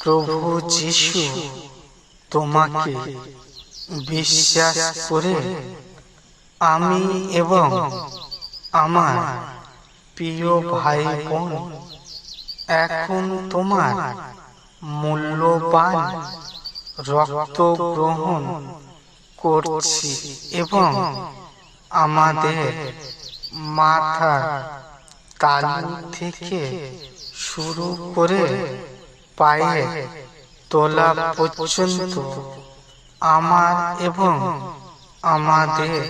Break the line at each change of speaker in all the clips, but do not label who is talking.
প্রভু যিশু, তোমাকে বিশ্বাস করে আমি এবং আমার প্রিয় ভাই বোন এখন তোমার মূল্যবান রক্ত গ্রহণ করছি এবং আমাদের মাথা তালু থেকে শুরু করে পায়ে তোলা পর্যন্ত আমার এবং আমাদের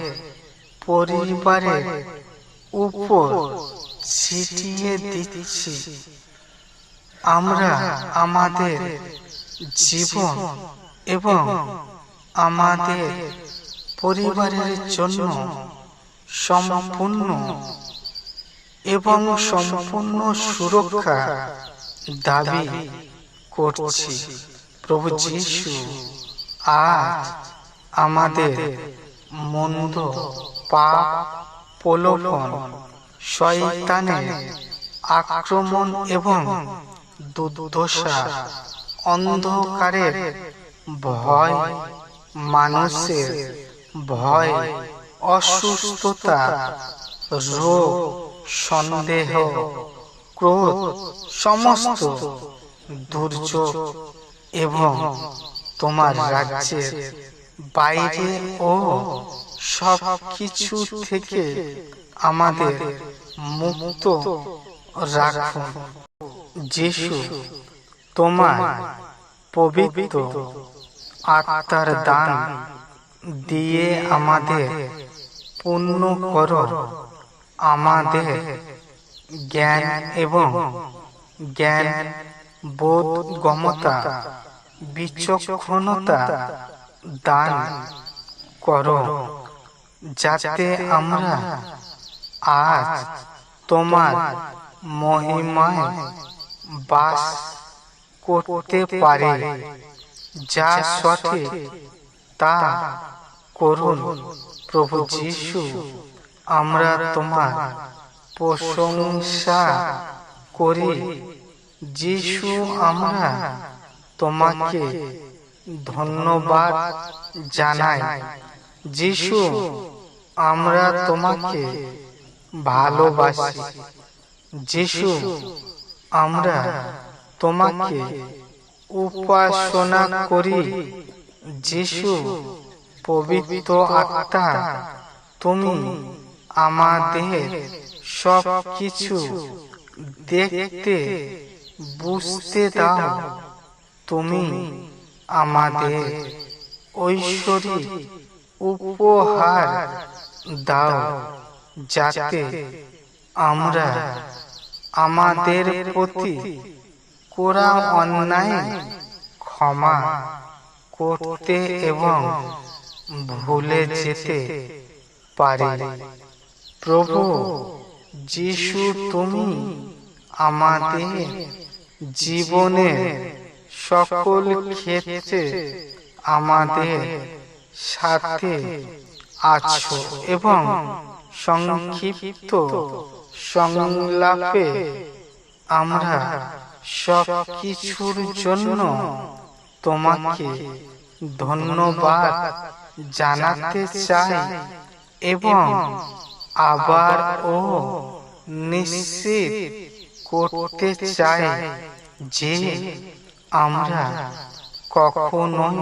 পরিবারের উপর ছিটিয়ে দিচ্ছি। আমরা আমাদের জীবন এবং আমাদের পরিবারের জন্য সম্পূর্ণ এবং সম্পূর্ণ সুরক্ষা দাবি করছি। প্রভু যিশু, আজ আমাদের মন্দ পাপ প্রলোভন, শয়তানের আক্রমণ এবং দুর্দশা, অন্ধকারের ভয়, মানুষের ভয়, অসুস্থতা, রোগ, সন্দেহ, ক্রোধ, সমস্ত দুর্যোগ এবং তোমার রাজ্যের বাইরে ও সব কিছু থেকে আমাদের মুক্ত রাখুন। যিশু তোমার পবিত্র আত্মার দান দিয়ে আমাদের পূর্ণ করো। আমাদের জ্ঞান এবং জ্ঞান বোধ গমতা, বিচক্ষণতা দান করো, যাতে আমরা আজ তোমার মহিমায় বাস করতে পারি, যা সঠিক তা করুন। প্রভু যিশু, আমরা তোমার প্রশংসা করি। যিশু আমরা তোমাকে ধন্যবাদ জানাই। যিশু আমরা তোমাকে ভালোবাসি। যিশু আমরা তোমাকে উপাসনা করি। যিশু পবিত্র আত্মা তুমি আমাদের সব কিছু দেখতে বুঝতে দাও তুমি আমাদের ঐশ্বরী উপহার দাও, যাতে আমরা আমাদের প্রতি কোরা অন্যায় ক্ষমা করতে এবং ভুলে যেতে পারি। প্রভু, যিশু, তুমি আমাদের জীবনের সকল ক্ষেত্রে আমাদের সাথে আছো এবং সংক্ষিপ্ত সংলাপে আমরা সব কিছুর জন্য তোমাকে ধন্যবাদ জানাতে চাই এবং আবার ও নিশ্চিত করতে চাই যে আমরা কখনোই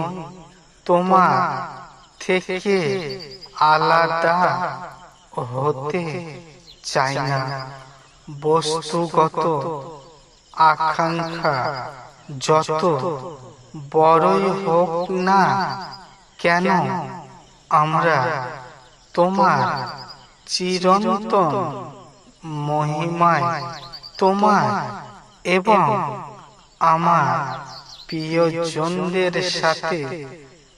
তোমার থেকে আলাদা হতে চাই না। বস্তুগত আকাঙ্ক্ষা যত বড়ই হোক না কেন আমরা তোমার চিরন্তন মহিমায় তোমার এবং আমার প্রিয়জনদের সাথে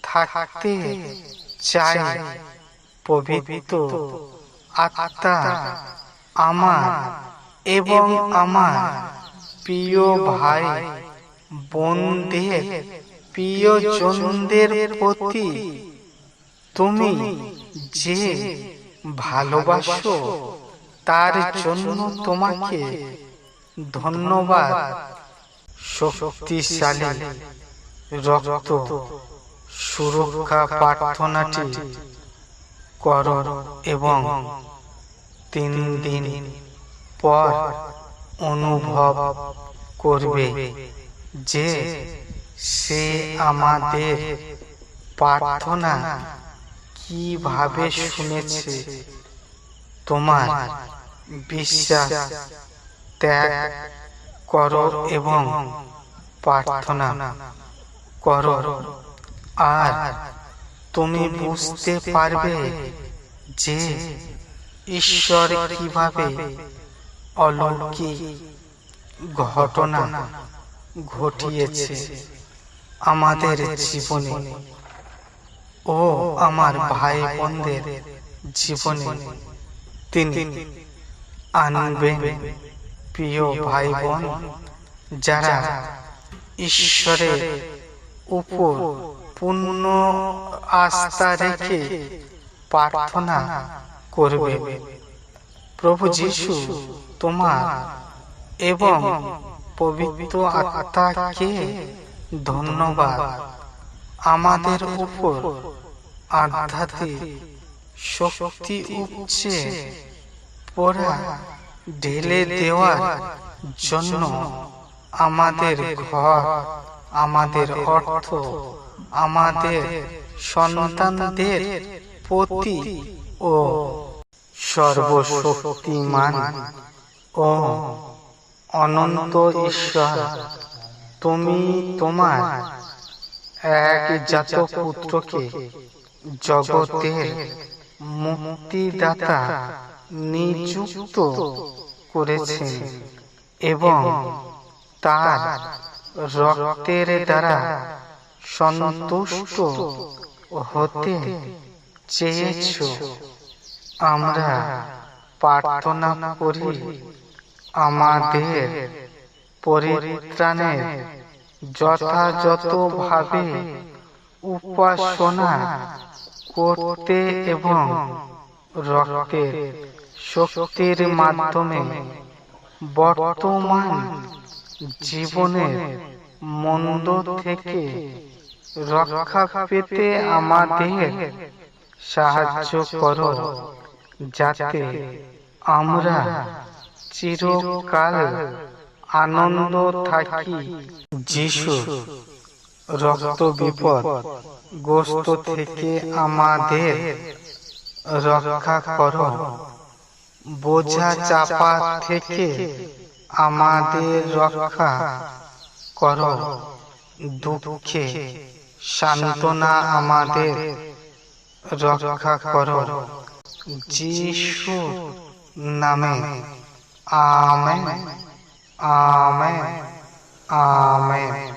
থাকতে চাই। পবিত্র আত্মা আমার এবং আমার প্রিয় ভাই, বোনদের প্রিয়জনদের প্রতি তুমি যে ভালোবাসো, তার জন্য তোমাকে ধন্যবাদ। শক্তিশালী রক্ত সুরক্ষা প্রার্থনাটি কর এবং তিন দিন পর অনুভব করবে যে সে আমাদের প্রার্থনা কীভাবে শুনেছে, তোমার বিশ্বাস ত্যাগ করো এবং প্রার্থনা করো। আর তুমি বুঝতে পারবে যে ঈশ্বর কীভাবে অলৌকিক ঘটনা ঘটিয়েছে আমাদের জীবনে ও আমার ভাই বোনদের জীবনে। তিনি আনবেন প্রিয় ভাই বোন যারা ঈশ্বরের উপর পূর্ণ আস্থা রেখে প্রার্থনা করবে। প্রভু যিশু তোমার এবং পবিত্র আত্মাকে ধন্যবাদ। আমাদের উপর আধ্যাত্মিক শক্তি উপচে পড়া ঢেলে দেওয়ার জন্য আমাদের ঘর, আমাদের অর্থ, আমাদের সন্তানদের প্রতি ও সর্বশক্তিমান ও অনন্ত ঈশ্বর, তুমি তোমার এক জাত পুত্রকে জগতের মুক্তিদাতা নিযুক্ত করেছেন এবং তার রক্তের দ্বারা সন্তুষ্ট হতে চেয়েছ। আমরা প্রার্থনা করি আমাদের পরিত্রাণের যথাযথভাবে উপাসনা করতে এবং রক্তের শক্তির মাধ্যমে বর্তমান জীবনের মন্দ থেকে রক্ষা পেতে আমাদের সাহায্য করো, যাতে আমরা চিরকাল আনন্দ থাকি। যিশু রক্ত বিপদ গোস্ত থেকে আমাদের রক্ষা করো। বোঝা চাপা থেকে আমাদের রক্ষা করো। দুঃখে সান্ত্বনা আমাদের রক্ষা করো। যিশু নামে আমেন। আমেন। আমেন।